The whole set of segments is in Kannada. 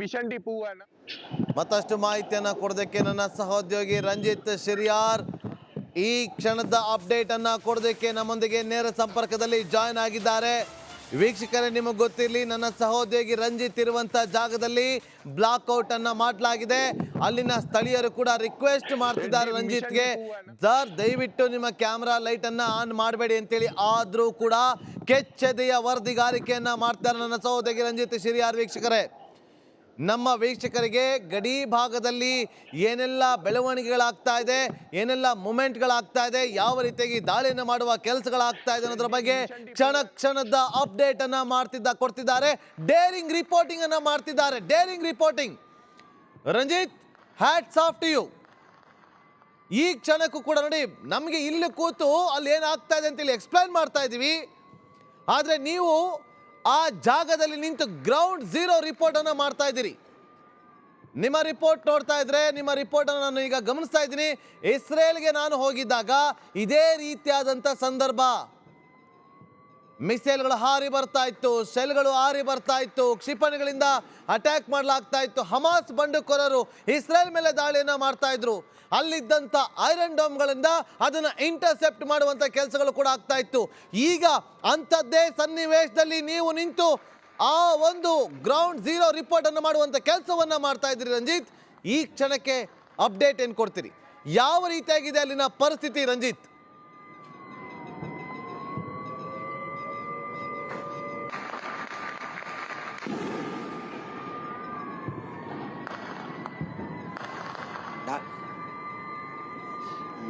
ಮಿಷನ್ ಡಿ ಅಣ್ಣ ಮತ್ತಷ್ಟು ಮಾಹಿತಿಯನ್ನ ಕೊಡೋದಕ್ಕೆ ನನ್ನ ಸಹೋದ್ಯೋಗಿ ರಂಜಿತ್ ಶಿರಿಯಾರ್. ಈ ಕ್ಷಣದ ಅಪ್ಡೇಟ್ ಅನ್ನ ಕೊಡೋದಕ್ಕೆ ನಮ್ಮೊಂದಿಗೆ ನೇರ ಸಂಪರ್ಕದಲ್ಲಿ ಜಾಯ್ನ್ ಆಗಿದ್ದಾರೆ. ವೀಕ್ಷಕರೇ ನಿಮಗೆ ಗೊತ್ತಿರಲಿ ನನ್ನ ಸಹೋದ್ಯೋಗಿ ರಂಜಿತ್ ಇರುವಂತ ಜಾಗದಲ್ಲಿ ಬ್ಲಾಕ್ ಔಟ್ ಅನ್ನ ಮಾಡಲಾಗಿದೆ. ಅಲ್ಲಿನ ಸ್ಥಳೀಯರು ಕೂಡ ರಿಕ್ವೆಸ್ಟ್ ಮಾಡ್ತಿದ್ದಾರೆ ರಂಜಿತ್ಗೆ. ಸರ್ ದಯವಿಟ್ಟು ನಿಮ್ಮ ಕ್ಯಾಮ್ರಾ ಲೈಟ್ ಅನ್ನ ಆನ್ ಮಾಡಬೇಡಿ ಅಂತೇಳಿ ಆದ್ರೂ ಕೂಡ ಕೆಚ್ಚೆದೆಯ ವರದಿಗಾರಿಕೆಯನ್ನ ಮಾಡ್ತಾರೆ ನನ್ನ ಸಹೋದ್ಯೋಗಿ ರಂಜಿತ್ ಶಿರಿಯಾರ್ ವೀಕ್ಷಕರೇ. ನಮ್ಮ ವೀಕ್ಷಕರಿಗೆ ಗಡಿ ಭಾಗದಲ್ಲಿ ಏನೆಲ್ಲ ಬೆಳವಣಿಗೆಗಳಾಗ್ತಾ ಇದೆ, ಏನೆಲ್ಲ ಮೂಮೆಂಟ್ಗಳಾಗ್ತಾ ಇದೆ, ಯಾವ ರೀತಿಯಾಗಿ ದಾಳಿಯನ್ನು ಮಾಡುವ ಕೆಲಸಗಳಾಗ್ತಾ ಇದೆ ಅನ್ನೋದ್ರ ಬಗ್ಗೆ ಕ್ಷಣ ಕ್ಷಣದ ಅಪ್ಡೇಟ್ ಅನ್ನ ಮಾಡ್ತಿದ್ದ, ಕೊಡ್ತಿದ್ದಾರೆ. ಡೇರಿಂಗ್ ರಿಪೋರ್ಟಿಂಗ್ ಅನ್ನ ಮಾಡ್ತಿದ್ದಾರೆ. Daring reporting. Ranjit hats off to you ಈ ಕ್ಷಣಕ್ಕೂ ಕೂಡ ನೋಡಿ, ನಮಗೆ ಇಲ್ಲಿ ಕೂತು ಅಲ್ಲಿ ಏನಾಗ್ತಾ ಇದೆ ಅಂತೇಳಿ ಎಕ್ಸ್ಪ್ಲೈನ್ ಮಾಡ್ತಾ ಇದ್ದೀವಿ. ಆದರೆ ನೀವು ಆ ಜಾಗದಲ್ಲಿ ನಿಂತು ಗ್ರೌಂಡ್ ಝೀರೋ ರಿಪೋರ್ಟ್ ಅನ್ನ ಮಾಡ್ತಾ ಇದ್ದೀರಿ. ನಿಮ್ಮ ರಿಪೋರ್ಟ್ ನೋಡ್ತಾ ಇದ್ರೆ, ನಿಮ್ಮ ರಿಪೋರ್ಟ್ ಅನ್ನು ನಾನು ಈಗ ಗಮನಿಸ್ತಾ ಇದ್ದೀನಿ. ಇಸ್ರೇಲ್ಗೆ ನಾನು ಹೋಗಿದ್ದಾಗ ಇದೇ ರೀತಿಯಾದಂಥ ಸಂದರ್ಭ. ಮಿಸೈಲ್ಗಳು ಹಾರಿ ಬರ್ತಾ ಇತ್ತು ಸೆಲ್ಗಳು ಹಾರಿ ಬರ್ತಾ ಇತ್ತು, ಕ್ಷಿಪಣಿಗಳಿಂದ ಅಟ್ಯಾಕ್ ಮಾಡಲಾಗ್ತಾ ಇತ್ತು. ಹಮಾಸ್ ಬಂಡುಕೋರರು ಇಸ್ರೇಲ್ ಮೇಲೆ ದಾಳಿಯನ್ನ ಮಾಡ್ತಾ ಇದ್ರು. ಅಲ್ಲಿದ್ದಂಥ ಐರನ್ ಡೋಮ್ಗಳಿಂದ ಅದನ್ನ ಇಂಟರ್ಸೆಪ್ಟ್ ಮಾಡುವಂತ ಕೆಲಸಗಳು ಕೂಡ ಆಗ್ತಾ ಇತ್ತು. ಈಗ ಅಂಥದ್ದೇ ಸನ್ನಿವೇಶದಲ್ಲಿ ನೀವು ನಿಂತು ಆ ಒಂದು ಗ್ರೌಂಡ್ ಝೀರೋ ರಿಪೋರ್ಟ್ ಅನ್ನು ಮಾಡುವಂತ ಕೆಲಸವನ್ನ ಮಾಡ್ತಾ ಇದ್ದೀರಿ ರಂಜಿತ್. ಈ ಕ್ಷಣಕ್ಕೆ ಅಪ್ಡೇಟ್ ಏನು ಕೊಡ್ತೀರಿ? ಯಾವ ರೀತಿಯಾಗಿದೆ ಅಲ್ಲಿನ ಪರಿಸ್ಥಿತಿ ರಂಜಿತ್?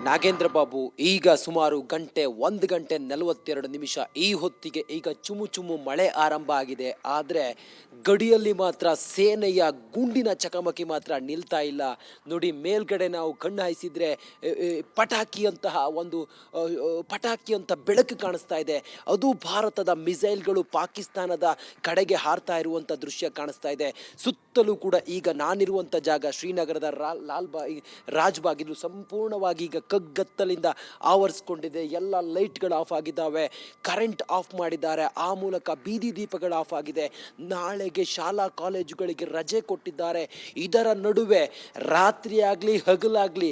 ನಾಗೇಂದ್ರ ಬಾಬು, ಈಗ ಸುಮಾರು ಗಂಟೆ ಒಂದು ಗಂಟೆ ನಲವತ್ತೆರಡು ನಿಮಿಷ ಈ ಹೊತ್ತಿಗೆ ಈಗ ಚುಮು ಚುಮು ಮಳೆ ಆರಂಭ ಆಗಿದೆ. ಆದರೆ ಗಡಿಯಲ್ಲಿ ಮಾತ್ರ ಸೇನೆಯ ಗುಂಡಿನ ಚಕಮಕಿ ಮಾತ್ರ ನಿಲ್ತಾ ಇಲ್ಲ. ನೋಡಿ ಮೇಲ್ಗಡೆ ನಾವು ಕಣ್ಣು ಎ, ಪಟಾಕಿಯಂತಹ ಒಂದು ಪಟಾಕಿ ಪಟಾಕಿಯಂತ ಬೆಳಕು ಕಾಣಿಸ್ತಾ ಇದೆ. ಅದು ಭಾರತದ ಮಿಸೈಲ್ಗಳು ಪಾಕಿಸ್ತಾನದ ಕಡೆಗೆ ಹಾರ್ತಾ ಇರುವಂಥ ದೃಶ್ಯ ಕಾಣಿಸ್ತಾ ಇದೆ. ಸುತ್ತಲೂ ಕೂಡ ಈಗ ನಾನಿರುವಂಥ ಜಾಗ ಶ್ರೀನಗರದ ರಾ ಲಾಲ್ಬಾ ರಾಜ್ಬಾಗ್ ಇದು ಸಂಪೂರ್ಣವಾಗಿ ಈಗ ಕಗ್ಗತ್ತಲಿಂದ ಆವರಿಸ್ಕೊಂಡಿದೆ. ಎಲ್ಲ ಲೈಟ್ಗಳು ಆಫ್ ಆಗಿದ್ದಾವೆ. ಕರೆಂಟ್ ಆಫ್ ಮಾಡಿದ್ದಾರೆ. ಆ ಮೂಲಕ ಬೀದಿ ದೀಪಗಳು ಆಫ್ ಆಗಿದೆ. ನಾಳೆಗೆ ಶಾಲಾ ಕಾಲೇಜುಗಳಿಗೆ ರಜೆ ಕೊಟ್ಟಿದ್ದಾರೆ. ಇದರ ನಡುವೆ ರಾತ್ರಿ ಆಗಲಿ, ಹಗಲಾಗಲಿ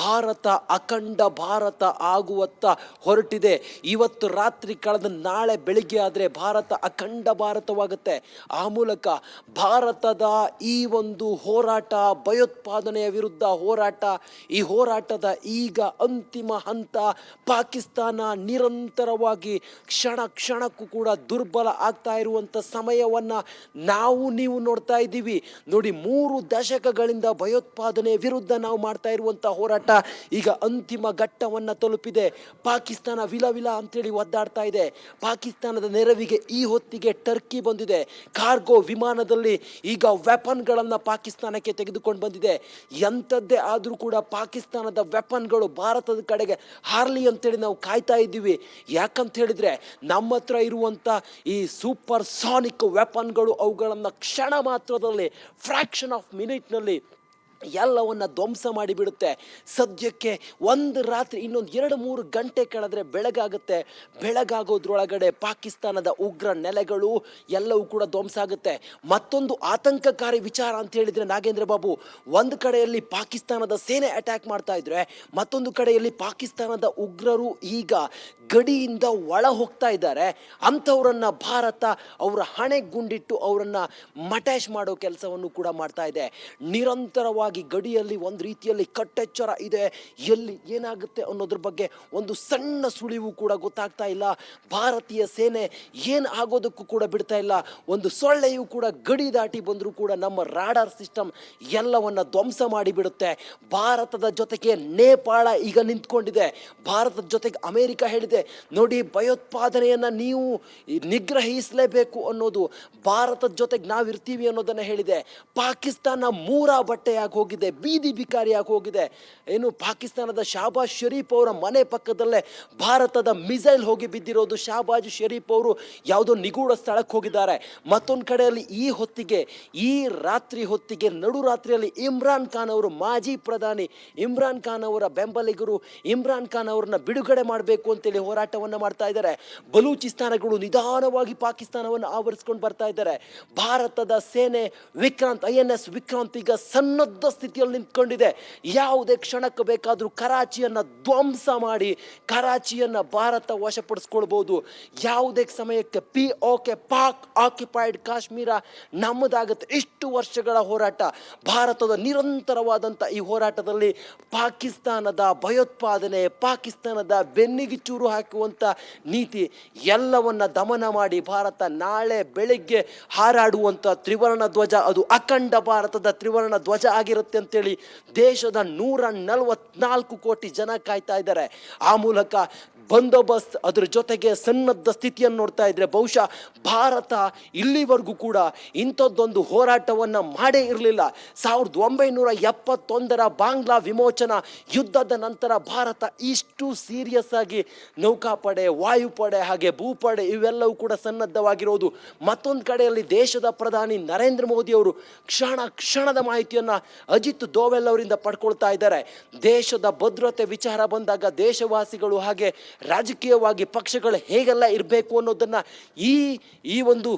ಭಾರತ ಅಖಂಡ ಭಾರತ ಆಗುವತ್ತ ಹೊರಟಿದೆ. ಇವತ್ತು ರಾತ್ರಿ ಕಳೆದ ನಾಳೆ ಬೆಳಿಗ್ಗೆ ಆದರೆ ಭಾರತ ಅಖಂಡ ಭಾರತವಾಗುತ್ತೆ. ಆ ಮೂಲಕ ಭಾರತದ ಈ ಒಂದು ಹೋರಾಟ, ಭಯೋತ್ಪಾದನೆಯ ವಿರುದ್ಧ ಹೋರಾಟ, ಈ ಹೋರಾಟದ ಈಗ ಅಂತಿಮ ಹಂತ ಪಾಕಿಸ್ತಾನ ನಿರಂತರವಾಗಿ ಕ್ಷಣ ಕ್ಷಣಕ್ಕೂ ಕೂಡ ದುರ್ಬಲ ಆಗ್ತಾ ಇರುವಂಥ ಸಮಯವನ್ನ ನಾವು ನೀವು ನೋಡ್ತಾ ಇದ್ದೀವಿ. ನೋಡಿ, ಮೂರು ದಶಕಗಳಿಂದ ಭಯೋತ್ಪಾದನೆ ವಿರುದ್ಧ ನಾವು ಮಾಡ್ತಾ ಇರುವಂಥ ಹೋರಾಟ ಈಗ ಅಂತಿಮ ಘಟ್ಟವನ್ನು ತಲುಪಿದೆ. ಪಾಕಿಸ್ತಾನ ವಿಲ ವಿಲ ಅಂತೇಳಿ ಒದ್ದಾಡ್ತಾ ಇದೆ. ಪಾಕಿಸ್ತಾನದ ನೆರವಿಗೆ ಈ ಹೊತ್ತಿಗೆ ಟರ್ಕಿ ಬಂದಿದೆ. ಕಾರ್ಗೋ ವಿಮಾನದಲ್ಲಿ ಈಗ ವೆಪನ್ಗಳನ್ನು ಪಾಕಿಸ್ತಾನಕ್ಕೆ ತೆಗೆದುಕೊಂಡು ಬಂದಿದೆ. ಎಂಥದ್ದೇ ಆದರೂ ಕೂಡ ಪಾಕಿಸ್ತಾನದ ವೆಪನ್ಗಳು ಭಾರತದ ಕಡೆಗೆ ಹಾರ್ಲಿ ಅಂತೇಳಿ ನಾವು ಕಾಯ್ತಾ ಇದ್ದೀವಿ. ಯಾಕಂತ ಹೇಳಿದ್ರೆ ನಮ್ಮ ಹತ್ರ ಇರುವಂಥ ಈ ಸೂಪರ್ ಸಾನಿಕ್ ವೆಪನ್ಗಳು ಅವುಗಳನ್ನು ಕ್ಷಣ ಮಾತ್ರದಲ್ಲಿ ಫ್ರ್ಯಾಕ್ಷನ್ ಆಫ್ ಮಿನಿಟ್ನಲ್ಲಿ ಎಲ್ಲವನ್ನ ಧ್ವಂಸ ಮಾಡಿಬಿಡುತ್ತೆ. ಸದ್ಯಕ್ಕೆ ಒಂದು ರಾತ್ರಿ ಇನ್ನೊಂದು ಎರಡು ಮೂರು ಗಂಟೆ ಕಳೆದ್ರೆ ಬೆಳಗಾಗುತ್ತೆ. ಬೆಳಗಾಗೋದ್ರೊಳಗಡೆ ಪಾಕಿಸ್ತಾನದ ಉಗ್ರ ನೆಲೆಗಳು ಎಲ್ಲವೂ ಕೂಡ ಧ್ವಂಸ ಆಗುತ್ತೆ. ಮತ್ತೊಂದು ಆತಂಕಕಾರಿ ವಿಚಾರ ಅಂತ ಹೇಳಿದ್ರೆ ನಾಗೇಂದ್ರ ಬಾಬು, ಒಂದು ಕಡೆಯಲ್ಲಿ ಪಾಕಿಸ್ತಾನದ ಸೇನೆ ಅಟ್ಯಾಕ್ ಮಾಡ್ತಾ ಇದ್ರೆ, ಮತ್ತೊಂದು ಕಡೆಯಲ್ಲಿ ಪಾಕಿಸ್ತಾನದ ಉಗ್ರರು ಈಗ ಗಡಿಯಿಂದ ಒಳ ಹೋಗ್ತಾ ಇದ್ದಾರೆ. ಅಂಥವರನ್ನ ಭಾರತ ಅವರ ಹಣೆ ಗುಂಡಿಟ್ಟು ಅವರನ್ನು ಮಟ್ಯಾಶ್ ಮಾಡೋ ಕೆಲಸವನ್ನು ಕೂಡ ಮಾಡ್ತಾ ಇದೆ. ನಿರಂತರವಾಗಿ ಗಡಿಯಲ್ಲಿ ಒಂದು ರೀತಿಯಲ್ಲಿ ಕಟ್ಟೆಚ್ಚರ ಇದೆ. ಎಲ್ಲಿ ಏನಾಗುತ್ತೆ ಅನ್ನೋದ್ರ ಬಗ್ಗೆ ಒಂದು ಸಣ್ಣ ಸುಳಿವು ಕೂಡ ಗೊತ್ತಾಗ್ತಾ ಇಲ್ಲ. ಭಾರತೀಯ ಸೇನೆ ಏನು ಆಗೋದಕ್ಕೂ ಕೂಡ ಬಿಡ್ತಾ ಇಲ್ಲ. ಒಂದು ಸೊಳ್ಳೆಯು ಕೂಡ ಗಡಿ ದಾಟಿ ಬಂದರೂ ಕೂಡ ನಮ್ಮ ರಾಡಾರ್ ಸಿಸ್ಟಮ್ ಎಲ್ಲವನ್ನ ಧ್ವಂಸ ಮಾಡಿಬಿಡುತ್ತೆ. ಭಾರತದ ಜೊತೆಗೆ ನೇಪಾಳ ಈಗ ನಿಂತ್ಕೊಂಡಿದೆ. ಭಾರತದ ಜೊತೆಗೆ ಅಮೇರಿಕ ಹೇಳಿದೆ, ನೋಡಿ, ಭಯೋತ್ಪಾದನೆಯನ್ನು ನೀವು ನಿಗ್ರಹಿಸಲೇಬೇಕು ಅನ್ನೋದು ಭಾರತದ ಜೊತೆಗೆ ನಾವಿರ್ತೀವಿ ಅನ್ನೋದನ್ನು ಹೇಳಿದೆ. ಪಾಕಿಸ್ತಾನ ಮೂರ ಬಟ್ಟೆಯಾಗಿ ಹೋಗಿದೆ, ಬೀದಿ ಬಿಕಾರಿಯಾಗಿ ಹೋಗಿದೆ. ಏನು ಪಾಕಿಸ್ತಾನದ ಶಹಬಾಜ್ ಶರೀಫ್ ಅವರ ಮನೆ ಪಕ್ಕದಲ್ಲೇ ಭಾರತದ ಮಿಸೈಲ್ ಹೋಗಿ ಬಿದ್ದಿರೋದು ಶಹಬಾಜ್ ಶರೀಫ್ ಅವರು. ಯಾವುದೋ ನಿಗೂಢ ಸ್ಥಳಕ್ಕೆ ಹೋಗಿದ್ದಾರೆ. ಮತ್ತೊಂದು ಕಡೆಯಲ್ಲಿ ಈ ಹೊತ್ತಿಗೆ, ಈ ರಾತ್ರಿ ಹೊತ್ತಿಗೆ, ನಡು ರಾತ್ರಿಯಲ್ಲಿ ಇಮ್ರಾನ್ ಖಾನ್ ಅವರು ಮಾಜಿ ಪ್ರಧಾನಿ. ಇಮ್ರಾನ್ ಖಾನ್ ಅವರ ಬೆಂಬಲಿಗರು ಇಮ್ರಾನ್ ಖಾನ್ ಅವರನ್ನ ಬಿಡುಗಡೆ ಮಾಡಬೇಕು ಅಂತೇಳಿ ಹೋರಾಟವನ್ನು ಮಾಡ್ತಾ ಇದ್ದಾರೆ. ಬಲೂಚಿಸ್ತಾನಗಳು ನಿಧಾನವಾಗಿ ಪಾಕಿಸ್ತಾನವನ್ನು ಆವರಿಸ್ಕೊಂಡು ಬರ್ತಾ ಇದ್ದಾರೆ. ಭಾರತದ ಸೇನೆ Vikrant, I N S Vikrant ಈಗ ಸನ್ನದ್ಧ ಸ್ಥಿತಿಯಲ್ಲಿ ನಿಂತ್ಕೊಂಡಿದೆ. ಯಾವುದೇ ಕ್ಷಣಕ್ಕೆ ಬೇಕಾದರೂ ಕರಾಚಿಯನ್ನು ಧ್ವಂಸ ಮಾಡಿ, ಕರಾಚಿಯನ್ನು ಭಾರತ ವಶಪಡಿಸ್ಕೊಳ್ಬೋದು. ಯಾವುದೇ ಸಮಯಕ್ಕೆ P O K Pak occupied Kashmir ನಮ್ಮದಾಗುತ್ತೆ. ಇಷ್ಟು ವರ್ಷಗಳ ಹೋರಾಟ. ಭಾರತದ ನಿರಂತರವಾದಂಥ ಈ ಹೋರಾಟದಲ್ಲಿ ಪಾಕಿಸ್ತಾನದ ಭಯೋತ್ಪಾದನೆ, ಪಾಕಿಸ್ತಾನದ ಬೆನ್ನಿಗೆ ಚೂರು ಹಾಕುವಂಥ ನೀತಿ, ಎಲ್ಲವನ್ನ ದಮನ ಮಾಡಿ ಭಾರತ ನಾಳೆ ಬೆಳಿಗ್ಗೆ ಹಾರಾಡುವಂಥ ತ್ರಿವರ್ಣ ಧ್ವಜ. ಅದು ಅಖಂಡ ಭಾರತದ ತ್ರಿವರ್ಣ ಧ್ವಜ ಆಗಿರುತ್ತೆ ಅಂತೇಳಿ ದೇಶದ ನೂರ ನಲವತ್ನಾಲ್ಕು ಕೋಟಿ ಜನ ಕಾಯ್ತಾ ಇದ್ದಾರೆ. ಆ ಮೂಲಕ ಬಂದೋಬಸ್ತ್ ಅದರ ಜೊತೆಗೆ ಸನ್ನದ್ಧ ಸ್ಥಿತಿಯನ್ನು ನೋಡ್ತಾ ಇದ್ರೆ ಬಹುಶಃ ಭಾರತ ಇಲ್ಲಿವರೆಗೂ ಕೂಡ ಇಂಥದ್ದೊಂದು ಹೋರಾಟವನ್ನು ಮಾಡೇ ಇರಲಿಲ್ಲ. ಸಾವಿರದ ಒಂಬೈನೂರ ಎಪ್ಪತ್ತೊಂದರ ಬಾಂಗ್ಲಾ ವಿಮೋಚನಾ ಯುದ್ಧದ ನಂತರ ಭಾರತ ಇಷ್ಟು ಸೀರಿಯಸ್ ಆಗಿ ನೌಕಾಪಡೆ, ವಾಯುಪಡೆ ಹಾಗೆ ಭೂಪಡೆ ಇವೆಲ್ಲವೂ ಕೂಡ ಸನ್ನದ್ಧವಾಗಿರೋದು. ಮತ್ತೊಂದು ಕಡೆಯಲ್ಲಿ ದೇಶದ ಪ್ರಧಾನಿ ನರೇಂದ್ರ ಮೋದಿ ಅವರು ಕ್ಷಣ ಕ್ಷಣದ ಮಾಹಿತಿಯನ್ನು ಅಜಿತ್ ದೋವೆಲ್ ಅವರಿಂದ ಪಡ್ಕೊಳ್ತಾ ಇದ್ದಾರೆ. ದೇಶದ ಭದ್ರತೆ ವಿಚಾರ ಬಂದಾಗ ದೇಶವಾಸಿಗಳು ಹಾಗೆ ರಾಜಕೀಯವಾಗಿ ಪಕ್ಷಗಳು ಹೇಗೆಲ್ಲ ಇರಬೇಕು ಅನ್ನೋದನ್ನು ಈ ಈ ಒಂದು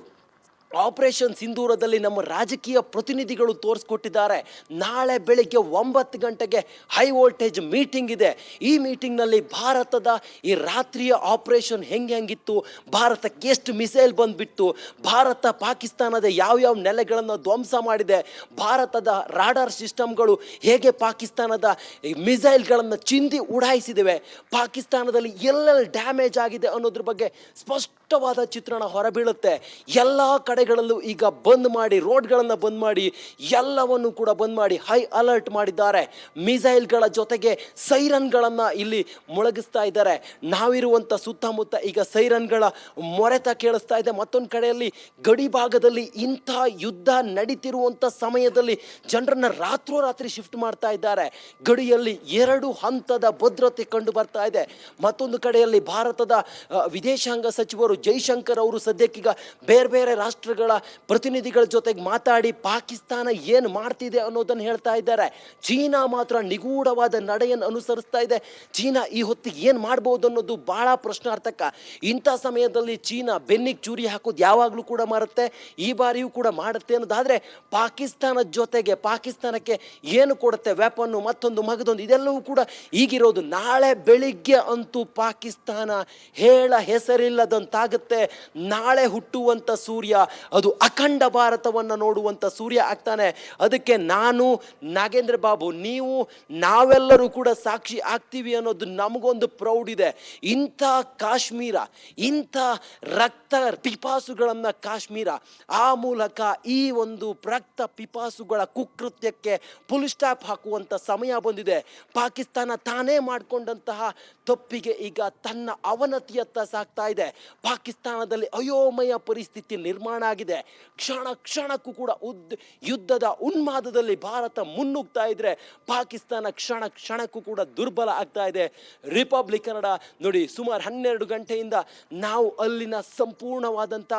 ಆಪರೇಷನ್ ಸಿಂಧೂರದಲ್ಲಿ ನಮ್ಮ ರಾಜಕೀಯ ಪ್ರತಿನಿಧಿಗಳು ತೋರಿಸ್ಕೊಟ್ಟಿದ್ದಾರೆ. ನಾಳೆ ಬೆಳಿಗ್ಗೆ ಒಂಬತ್ತು ಗಂಟೆಗೆ ಹೈ ವೋಲ್ಟೇಜ್ ಮೀಟಿಂಗ್ ಇದೆ. ಈ ಮೀಟಿಂಗ್ನಲ್ಲಿ ಭಾರತದ ಈ ರಾತ್ರಿಯ ಆಪರೇಷನ್ ಹೆಂಗೆ ಹೆಂಗಿತ್ತು? ಭಾರತಕ್ಕೆ ಎಷ್ಟು ಮಿಸೈಲ್ ಬಂದುಬಿಟ್ಟು? ಭಾರತ ಪಾಕಿಸ್ತಾನದ ಯಾವ್ಯಾವ ನೆಲೆಗಳನ್ನು ಧ್ವಂಸ ಮಾಡಿದೆ? ಭಾರತದ ರಾಡಾರ್ ಸಿಸ್ಟಮ್ಗಳು ಹೇಗೆ ಪಾಕಿಸ್ತಾನದ ಮಿಸೈಲ್ಗಳನ್ನು ಚಿಂದಿ ಉಡಾಯಿಸಿದಿವೆ? ಪಾಕಿಸ್ತಾನದಲ್ಲಿ ಎಲ್ಲೆಲ್ಲಿ ಡ್ಯಾಮೇಜ್ ಆಗಿದೆ ಅನ್ನೋದ್ರ ಬಗ್ಗೆ ಸ್ಪಷ್ಟವಾದ ಚಿತ್ರಣ ಹೊರಬೀಳುತ್ತೆ. ಎಲ್ಲ ಕಡೆಗಳಲ್ಲೂ ಈಗ ಬಂದ್ ಮಾಡಿ, ರೋಡ್ಗಳನ್ನು ಬಂದ್ ಮಾಡಿ, ಎಲ್ಲವನ್ನು ಕೂಡ ಬಂದ್ ಮಾಡಿ ಹೈ ಅಲರ್ಟ್ ಮಾಡಿದ್ದಾರೆ. ಮಿಸೈಲ್ಗಳ ಜೊತೆಗೆ ಸೈರನ್ಗಳನ್ನು ಇಲ್ಲಿ ಮೊಳಗಿಸ್ತಾ ಇದ್ದಾರೆ. ನಾವಿರುವಂಥ ಸುತ್ತಮುತ್ತ ಈಗ ಸೈರನ್ಗಳ ಮೊರೆತ ಕೇಳಿಸ್ತಾ ಇದೆ. ಮತ್ತೊಂದು ಕಡೆಯಲ್ಲಿ ಗಡಿ ಭಾಗದಲ್ಲಿ ಇಂಥ ಯುದ್ಧ ನಡೀತಿರುವಂಥ ಸಮಯದಲ್ಲಿ ಜನರನ್ನ ರಾತ್ರೋರಾತ್ರಿ ಶಿಫ್ಟ್ ಮಾಡ್ತಾ ಇದ್ದಾರೆ. ಗಡಿಯಲ್ಲಿ ಎರಡು ಹಂತದ ಭದ್ರತೆ ಕಂಡು ಬರ್ತಾ ಇದೆ. ಮತ್ತೊಂದು ಕಡೆಯಲ್ಲಿ ಭಾರತದ ವಿದೇಶಾಂಗ ಸಚಿವರು ಜೈಶಂಕರ್ ಅವರು ಸದ್ಯಕ್ಕೀಗ ಬೇರೆ ಬೇರೆ ರಾಷ್ಟ್ರಗಳ ಪ್ರತಿನಿಧಿಗಳ ಜೊತೆಗೆ ಮಾತಾಡಿ ಪಾಕಿಸ್ತಾನ ಏನು ಮಾಡ್ತಿದೆ ಅನ್ನೋದನ್ನು ಹೇಳ್ತಾ ಇದ್ದಾರೆ. ಚೀನಾ ಮಾತ್ರ ನಿಗೂಢವಾದ ನಡೆಯನ್ನು ಅನುಸರಿಸ್ತಾ ಇದೆ. ಚೀನಾ ಈ ಹೊತ್ತಿಗೆ ಏನು ಮಾಡ್ಬೋದು ಅನ್ನೋದು ಭಾಳ ಪ್ರಶ್ನಾರ್ಥಕ. ಇಂಥ ಸಮಯದಲ್ಲಿ ಚೀನಾ ಬೆನ್ನಿಗೆ ಚೂರಿ ಹಾಕೋದು ಯಾವಾಗಲೂ ಕೂಡ ಮಾಡುತ್ತೆ ಈ ಬಾರಿಯೂ ಕೂಡ ಮಾಡುತ್ತೆ ಅನ್ನೋದಾದರೆ ಪಾಕಿಸ್ತಾನದ ಜೊತೆಗೆ ಪಾಕಿಸ್ತಾನಕ್ಕೆ ಏನು ಕೊಡುತ್ತೆ ವೆಪನ್ನು ಮತ್ತೊಂದು ಮಗದೊಂದು, ಇದೆಲ್ಲವೂ ಕೂಡ ಈಗಿರೋದು ನಾಳೆ ಬೆಳಿಗ್ಗೆ ಅಂತೂ ಪಾಕಿಸ್ತಾನ ಹೇಳ ಹೆಸರಿಲ್ಲದಂತಾಗುತ್ತೆ ನಾಳೆ ಹುಟ್ಟುವಂಥ ಸೂರ್ಯ, ಅದು ಅಖಂಡ ಭಾರತವನ್ನು ನೋಡುವಂಥ ಸೂರ್ಯ ಆಗ್ತಾನೆ. ಅದಕ್ಕೆ ನಾನು, ನಾಗೇಂದ್ರ ಬಾಬು, ನೀವು, ನಾವೆಲ್ಲರೂ ಕೂಡ ಸಾಕ್ಷಿ ಆಗ್ತೀವಿ ಅನ್ನೋದು ನಮಗೊಂದು ಪ್ರೌಡ್ ಇದೆ. ಇಂಥ ಕಾಶ್ಮೀರ, ಇಂಥ ರಕ್ತ ಪಿಪಾಸುಗಳನ್ನು ಕಾಶ್ಮೀರ, ಆ ಮೂಲಕ ಈ ಒಂದು ರಕ್ತ ಪಿಪಾಸುಗಳ ಕುಕೃತ್ಯಕ್ಕೆ ಫುಲ್ ಸ್ಟಾಪ್ ಹಾಕುವಂಥ ಸಮಯ ಬಂದಿದೆ. ಪಾಕಿಸ್ತಾನ ತಾನೇ ಮಾಡಿಕೊಂಡಂತಹ ತಪ್ಪಿಗೆ ಈಗ ತನ್ನ ಅವನತಿಯತ್ತ ಸಾಕ್ತಾ ಇದೆ. ಪಾಕಿಸ್ತಾನದಲ್ಲಿ ಅಯೋಮಯ ಪರಿಸ್ಥಿತಿ ನಿರ್ಮಾಣ ಆಗಿದೆ. ಕ್ಷಣ ಕ್ಷಣಕ್ಕೂ ಕೂಡ ಉದ್, ಯುದ್ಧದ ಉನ್ಮಾದದಲ್ಲಿ ಭಾರತ ಮುನ್ನುಗ್ತಾ ಇದ್ರೆ ಪಾಕಿಸ್ತಾನ ಕ್ಷಣ ಕ್ಷಣಕ್ಕೂ ಕೂಡ ದುರ್ಬಲ ಆಗ್ತಾ ಇದೆ. ರಿಪಬ್ಲಿಕ್ ಕನ್ನಡ ನೋಡಿ ಸುಮಾರು ಹನ್ನೆರಡು ಗಂಟೆಯಿಂದ ನಾವು ಅಲ್ಲಿನ ಸಂಪೂರ್ಣವಾದಂಥ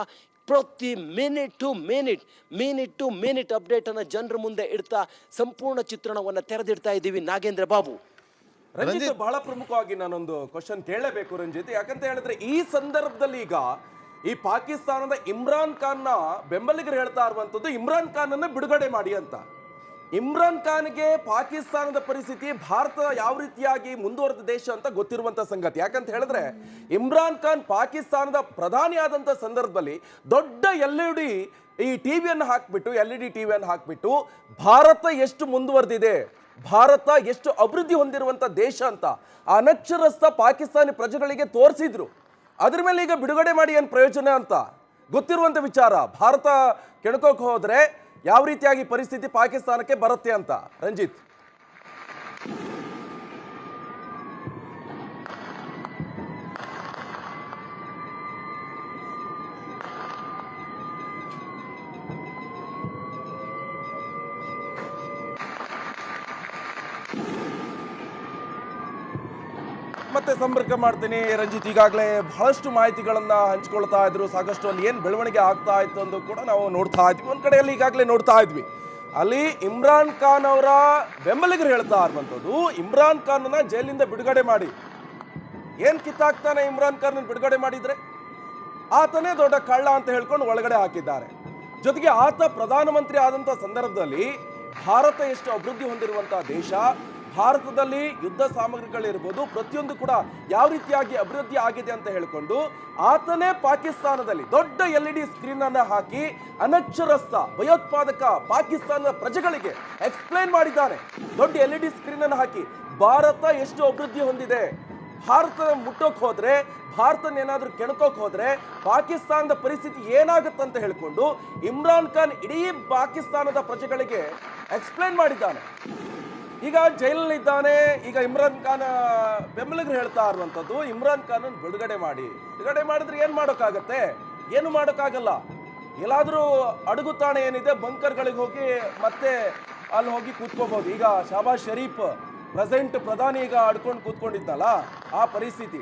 ಪ್ರತಿ minute to minute minute to minute ಅಪ್ಡೇಟನ್ನು ಜನರ ಮುಂದೆ ಇಡ್ತಾ ಸಂಪೂರ್ಣ ಚಿತ್ರಣವನ್ನು ತೆರೆದಿಡ್ತಾ ಇದ್ದೀವಿ ನಾಗೇಂದ್ರ ಬಾಬು. ರಂಜಿತ್ ಬಹಳ ಪ್ರಮುಖವಾಗಿ ನಾನೊಂದು ಕ್ವಶನ್ ಕೇಳಬೇಕು ರಂಜಿತ್. ಯಾಕಂತ ಹೇಳಿದ್ರೆ ಈ ಸಂದರ್ಭದಲ್ಲಿ ಈಗ ಈ ಪಾಕಿಸ್ತಾನದ ಇಮ್ರಾನ್ ಖಾನ್ನ ಬೆಂಬಲಿಗರು ಹೇಳ್ತಾ ಇರುವಂತದ್ದು ಇಮ್ರಾನ್ ಖಾನ್ ಅನ್ನ ಬಿಡುಗಡೆ ಮಾಡಿ ಅಂತ. ಇಮ್ರಾನ್ ಖಾನ್ಗೆ ಪಾಕಿಸ್ತಾನದ ಪರಿಸ್ಥಿತಿ ಭಾರತ ಯಾವ ರೀತಿಯಾಗಿ ಮುಂದುವರೆದ ದೇಶ ಅಂತ ಗೊತ್ತಿರುವಂತ ಸಂಗತಿ. ಯಾಕಂತ ಹೇಳಿದ್ರೆ ಇಮ್ರಾನ್ ಖಾನ್ ಪಾಕಿಸ್ತಾನದ ಪ್ರಧಾನಿ ಆದಂತ ಸಂದರ್ಭದಲ್ಲಿ ದೊಡ್ಡ ಎಲ್ ಇ ಡಿ ಈ ಟಿವಿಯನ್ನು ಹಾಕ್ಬಿಟ್ಟು ಎಲ್ ಇ ಡಿ ಟಿವಿಯನ್ನು ಹಾಕ್ಬಿಟ್ಟು ಭಾರತ ಎಷ್ಟು ಮುಂದುವರೆದಿದೆ? ಭಾರತ ಎಷ್ಟು ಅಭಿವೃದ್ಧಿ ಹೊಂದಿರುವಂತ ದೇಶ ಅಂತ ಅನಕ್ಷರಸ್ಥ ಪಾಕಿಸ್ತಾನಿ ಪ್ರಜೆಗಳಿಗೆ ತೋರಿಸಿದ್ರು. ಅದ್ರ ಮೇಲೆ ಈಗ ಬಿಡುಗಡೆ ಮಾಡಿ ಏನು ಪ್ರಯೋಜನ ಅಂತ ಗೊತ್ತಿರುವಂಥ ವಿಚಾರ. ಭಾರತ ಕೆಣಕೋಕೆ ಹೋದರೆ ಯಾವ ರೀತಿಯಾಗಿ ಪರಿಸ್ಥಿತಿ ಪಾಕಿಸ್ತಾನಕ್ಕೆ ಬರುತ್ತೆ ಅಂತ ರಂಜಿತ್. ಸಂಪರ್ಕ ಮಾಡ್ತೀನಿ ರಂಜಿತ್. ಈಗಾಗಲೇ ಬಹಳಷ್ಟು ಮಾಹಿತಿಗಳನ್ನ ಹಂಚ್ಕೊಳ್ತಾ ಇದ್ರು. ಸಾಕಷ್ಟು ಅಲ್ಲಿ ಏನು ಬೆಳವಣಿಗೆ ಆಗ್ತಾ ಇತ್ತು ಅಂತ ಕೂಡ ನಾವು ನೋಡ್ತಾ ಇದ್ವಿ. ಒಂದು ಕಡೆಯಲ್ಲಿ ಈಗಾಗಲೇ ನೋಡ್ತಾ ಇದ್ವಿ. ಅಲ್ಲಿ ಇಮ್ರಾನ್ ಖಾನ್ ಅವರ ಬೆಂಬಲಿಗರು ಹೇಳ್ತಾ ಇರುವಂಥದ್ದು, ಇಮ್ರಾನ್ ಖಾನ್ನ ಜೈಲಿಂದ ಬಿಡುಗಡೆ ಮಾಡಿ. ಏನು ಕಿತ್ತಾಕ್ತಾನೆ ಇಮ್ರಾನ್ ಖಾನ್ ಬಿಡುಗಡೆ ಮಾಡಿದ್ರೆ? ಆತನೇ ದೊಡ್ಡ ಕಳ್ಳ ಅಂತ ಹೇಳ್ಕೊಂಡು ಒಳಗಡೆ ಹಾಕಿದ್ದಾರೆ. ಜೊತೆಗೆ ಆತ ಪ್ರಧಾನಮಂತ್ರಿ ಆದಂಥ ಸಂದರ್ಭದಲ್ಲಿ ಭಾರತ ಎಷ್ಟು ಅಭಿವೃದ್ಧಿ ಹೊಂದಿರುವಂಥ ದೇಶ ಭಾರತದಲ್ಲಿ ಯುದ್ಧ ಸಾಮಗ್ರಿಗಳಿರ್ಬೋದು, ಪ್ರತಿಯೊಂದು ಕೂಡ ಯಾವ ರೀತಿಯಾಗಿ ಅಭಿವೃದ್ಧಿ ಆಗಿದೆ ಅಂತ ಹೇಳಿಕೊಂಡು ಆತನೇ ಪಾಕಿಸ್ತಾನದಲ್ಲಿ ದೊಡ್ಡ ಎಲ್ ಇ ಡಿ ಸ್ಕ್ರೀನ್ ಅನ್ನ ಹಾಕಿ ಅನಕ್ಷರಸ್ಥ ಭಯೋತ್ಪಾದಕ ಪಾಕಿಸ್ತಾನದ ಪ್ರಜೆಗಳಿಗೆ ಎಕ್ಸ್ಪ್ಲೈನ್ ಮಾಡಿದ್ದಾನೆ ದೊಡ್ಡ ಎಲ್ ಇ ಡಿ ಸ್ಕ್ರೀನ್ ಅನ್ನು ಹಾಕಿ ಭಾರತ ಎಷ್ಟು ಅಭಿವೃದ್ಧಿ ಹೊಂದಿದೆ. ಭಾರತ ಮುಟ್ಟೋಕೆ ಹೋದ್ರೆ, ಭಾರತನ ಏನಾದ್ರೂ ಕೆಣಕೋಕ್ ಹೋದ್ರೆ, ಪಾಕಿಸ್ತಾನದ ಪರಿಸ್ಥಿತಿ ಏನಾಗುತ್ತೆ ಅಂತ ಹೇಳಿಕೊಂಡು ಇಮ್ರಾನ್ ಖಾನ್ ಇಡೀ ಪಾಕಿಸ್ತಾನದ ಪ್ರಜೆಗಳಿಗೆ ಎಕ್ಸ್ಪ್ಲೈನ್ ಮಾಡಿದ್ದಾನೆ. ಈಗ ಜೈಲಲ್ಲಿದ್ದಾನೆ. ಈಗ ಇಮ್ರಾನ್ ಖಾನ್ ಬೆಂಬಲಿಗರು ಹೇಳ್ತಾ ಇರುವಂಥದ್ದು, ಇಮ್ರಾನ್ ಖಾನ್ ಬಿಡುಗಡೆ ಮಾಡಿ. ಬಿಡುಗಡೆ ಮಾಡಿದ್ರೆ ಏನು ಮಾಡೋಕ್ಕಾಗತ್ತೆ? ಏನು ಮಾಡೋಕ್ಕಾಗಲ್ಲ. ಎಲ್ಲಾದರೂ ಅಡುಗು ತಾಣ ಏನಿದೆ ಬಂಕರ್ಗಳಿಗೆ ಹೋಗಿ ಮತ್ತೆ ಅಲ್ಲಿ ಹೋಗಿ ಕೂತ್ಕೋಬಹುದು ಈಗ ಶಾಬಾಜ್ ಶರೀಫ್ ಪ್ರೆಸೆಂಟ್ ಪ್ರಧಾನಿ ಈಗ ಆಡ್ಕೊಂಡು ಕೂತ್ಕೊಂಡಿದ್ದಲ್ಲ ಆ ಪರಿಸ್ಥಿತಿ.